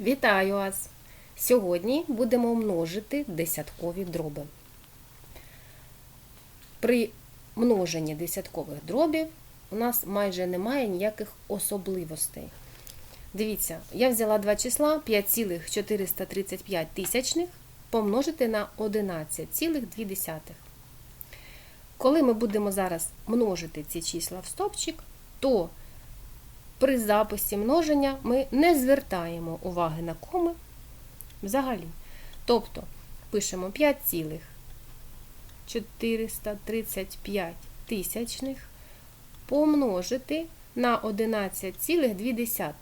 Вітаю вас! Сьогодні будемо множити десяткові дроби. При множенні десяткових дробів у нас майже немає ніяких особливостей. Дивіться, я взяла два числа 5,435 тисячних помножити на 11,2. Коли ми будемо зараз множити ці числа в стопчик, то при записі множення ми не звертаємо уваги на коми взагалі. Тобто пишемо 5,435 тисячних помножити на 11,2.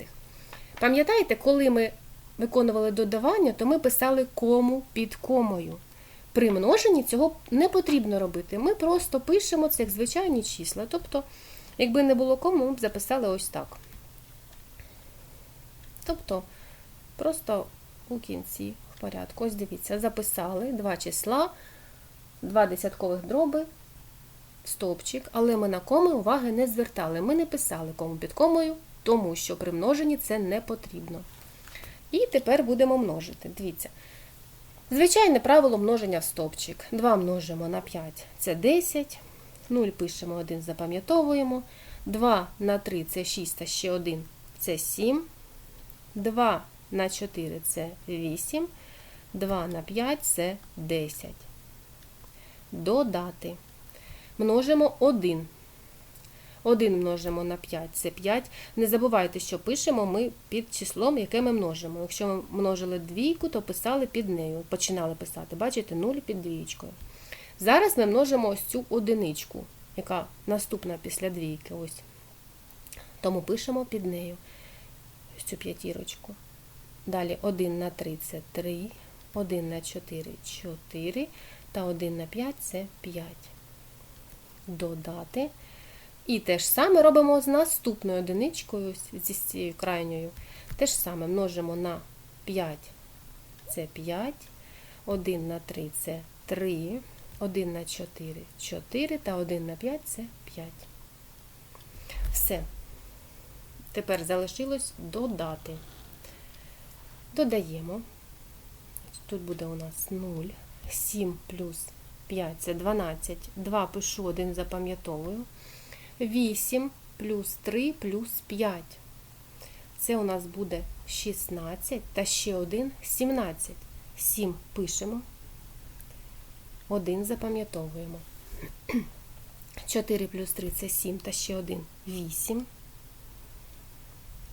Пам'ятаєте, коли ми виконували додавання, то ми писали кому під комою. При множенні цього не потрібно робити. Ми просто пишемо це як звичайні числа. Тобто, якби не було кому, ми б записали ось так. Тобто, просто у кінці в порядку. Ось дивіться, записали два числа, два десяткових дроби, стовпчик, але ми на коми уваги не звертали. Ми не писали кому під комою, тому що при множенні це не потрібно. І тепер будемо множити. Дивіться. Звичайне правило множення в стовпчик. 2 множимо на 5 це 10. 0 пишемо 1, запам'ятовуємо. 2 на 3 це 6, та ще 1 це 7. 2 на 4 це 8. 2 на 5 це 10. Додати. Множимо 1. 1 множимо на 5 це 5. Не забувайте, що пишемо ми під числом, яке ми множимо. Якщо ми множили двійку, то писали під нею. Починали писати, бачите, 0 під двічкою. Зараз ми множимо ось цю одиничку, яка наступна після двійки. ось. Тому пишемо під нею ось цю п'ятірочку. Далі 1 на 3 це 3, 1 на 4 4, та 1 на 5 це 5. Додати. І те ж саме робимо з наступною одиничкою, зі цією крайньою. Те ж саме множимо на 5 це 5, 1 на 3 це 3, 1 на 4 4 та 1 на 5 це 5. Все. Тепер залишилось додати. Додаємо. Тут буде у нас 0, 7 плюс 5 це 12. 2 пишу, 1 запам'ятовую. 8 плюс 3 плюс 5. Це у нас буде 16 та ще 1 17. 7 пишемо. 1 запам'ятовуємо. 4 плюс 3 це 7 та ще 1 8.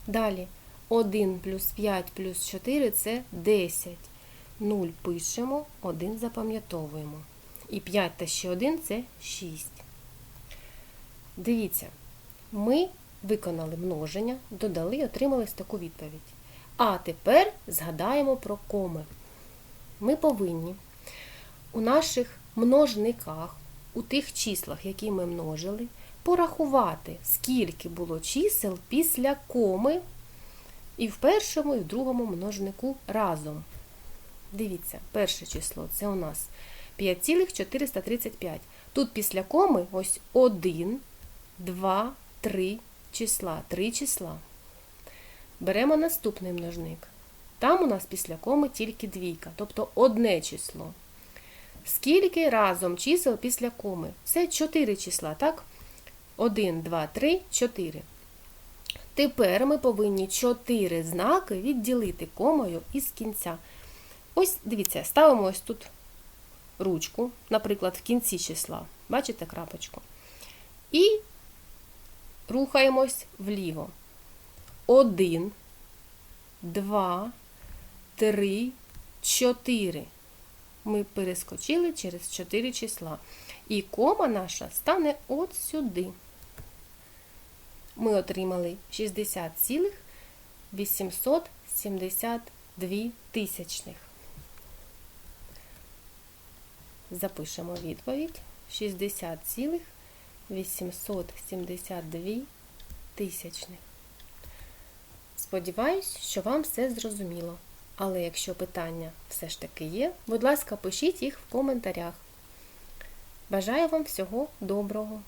Далі 1 плюс 5 плюс 4 це 10. 0 пишемо, 1 запам'ятовуємо. І 5 та ще 1 це 6. Дивіться, ми виконали множення, додали і отримали таку відповідь. А тепер згадаємо про коми. Ми повинні у наших множниках, у тих числах, які ми множили, порахувати, скільки було чисел після коми і в першому, і в другому множнику разом. Дивіться, перше число це у нас 5,435. Тут після коми ось 1, 2, 3 числа. 3 числа. Беремо наступний множник. Там у нас після коми тільки двійка, тобто одне число. Скільки разом чисел після коми? Це 4 числа, так? 1, 2, 3, 4. Тепер ми повинні 4 знаки відділити комою із кінця. Ось, дивіться, ставимо ось тут ручку, наприклад, в кінці числа. Бачите крапочку? І рухаємось вліво. 1, 2, 3, 4. Ми перескочили через 4 числа. І кома наша стане от сюди. Ми отримали 60,872 тисячних. Запишемо відповідь 60,872 тисячних. Сподіваюсь, що вам все зрозуміло. Але якщо питання все ж таки є, будь ласка, пишіть їх в коментарях. Бажаю вам всього доброго!